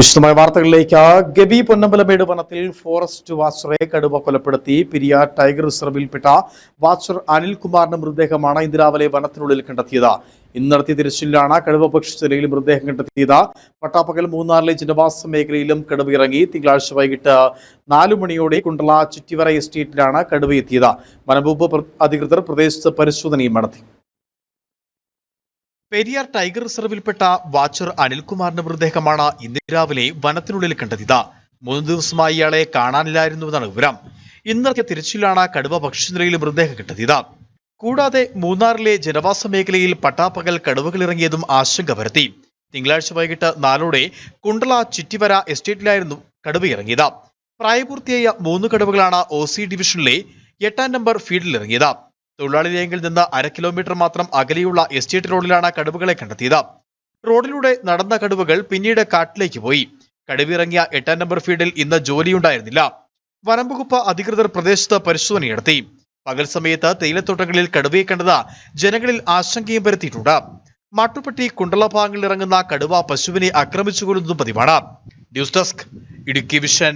വിശദമായ വാർത്തകളിലേക്ക്. ഗബി പൊന്നമ്പലമേട് വനത്തിൽ ഫോറസ്റ്റ് വാച്ചറെ കടുവ കൊലപ്പെടുത്തി. പിരിയ ടൈഗർ റിസർവിൽപ്പെട്ട വാച്ചർ അനിൽകുമാറിന്റെ മൃതദേഹമാണ് ഇന്ന് രാവിലെ വനത്തിനുള്ളിൽ കണ്ടെത്തിയത്. ഇന്ന് നടത്തിയ തിരച്ചിലാണ് കടുവ ഭക്ഷിച്ച നിലയിൽ മൃതദേഹം കണ്ടെത്തിയത്. പട്ടാപ്പകൽ മൂന്നാറിലെ ജനവാസ മേഖലയിലും കടുവ ഇറങ്ങി തിങ്കളാഴ്ച വൈകിട്ട് നാലു മണിയോടെ കുണ്ടള ചുറ്റിവറ എസ്റ്റേറ്റിലാണ് കടുവ എത്തിയത്. വനംവകുപ്പ് അധികൃതർ പ്രദേശത്ത് പരിശോധനയും നടത്തി. പെരിയാർ ടൈഗർ റിസർവിൽപ്പെട്ട വാച്ചർ അനിൽകുമാറിന്റെ മൃതദേഹമാണ് ഇന്ന് രാവിലെ വനത്തിനുള്ളിൽ കണ്ടെത്തിയത്. മൂന്ന് ദിവസമായി ഇയാളെ കാണാനില്ലായിരുന്നുവെന്നാണ് വിവരം. ഇന്ന് നടത്തിയ തിരച്ചിലാണ് കടുവ ഭക്ഷ്യനിലയിൽ മൃതദേഹം കണ്ടെത്തിയത്. കൂടാതെ മൂന്നാറിലെ ജനവാസ മേഖലയിൽ പട്ടാപ്പകൽ കടുവകൾ ഇറങ്ങിയതും ആശങ്ക പരത്തി. തിങ്കളാഴ്ച വൈകിട്ട് നാലോടെ കുണ്ടള ചിറ്റിവര എസ്റ്റേറ്റിലായിരുന്നു കടുവ ഇറങ്ങിയത്. പ്രായപൂർത്തിയായ മൂന്ന് കടുവകളാണ് ഒ സി ഡിവിഷനിലെ എട്ടാം നമ്പർ ഫീൽഡിൽ ഇറങ്ങിയത്. തൊഴിലാളി ലയങ്ങളിൽ നിന്ന് അര കിലോമീറ്റർ മാത്രം അകലെയുള്ള എസ്റ്റേറ്റ് റോഡിലാണ് കടുവകളെ കണ്ടെത്തിയത്. റോഡിലൂടെ നടന്ന കടുവകൾ പിന്നീട് കാട്ടിലേക്ക് പോയി. കടുവിറങ്ങിയ എട്ടാം നമ്പർ ഫീൽഡിൽ ഇന്ന് ജോലിയുണ്ടായിരുന്നില്ല. വനംവകുപ്പ് അധികൃതർ പ്രദേശത്ത് പരിശോധന നടത്തി പകൽ സമയത്ത് തേയിലത്തോട്ടങ്ങളിൽ കടുവയെ കണ്ടത് ജനങ്ങളിൽ ആശങ്കയും പരത്തിയിട്ടുണ്ട്. മാട്ടുപ്പെട്ടി കുണ്ടള ഭാഗങ്ങളിൽ ഇറങ്ങുന്ന കടുവ പശുവിനെ ആക്രമിച്ചു കൊല്ലുന്നതും പതിവാണ്. News desk Idukki vision.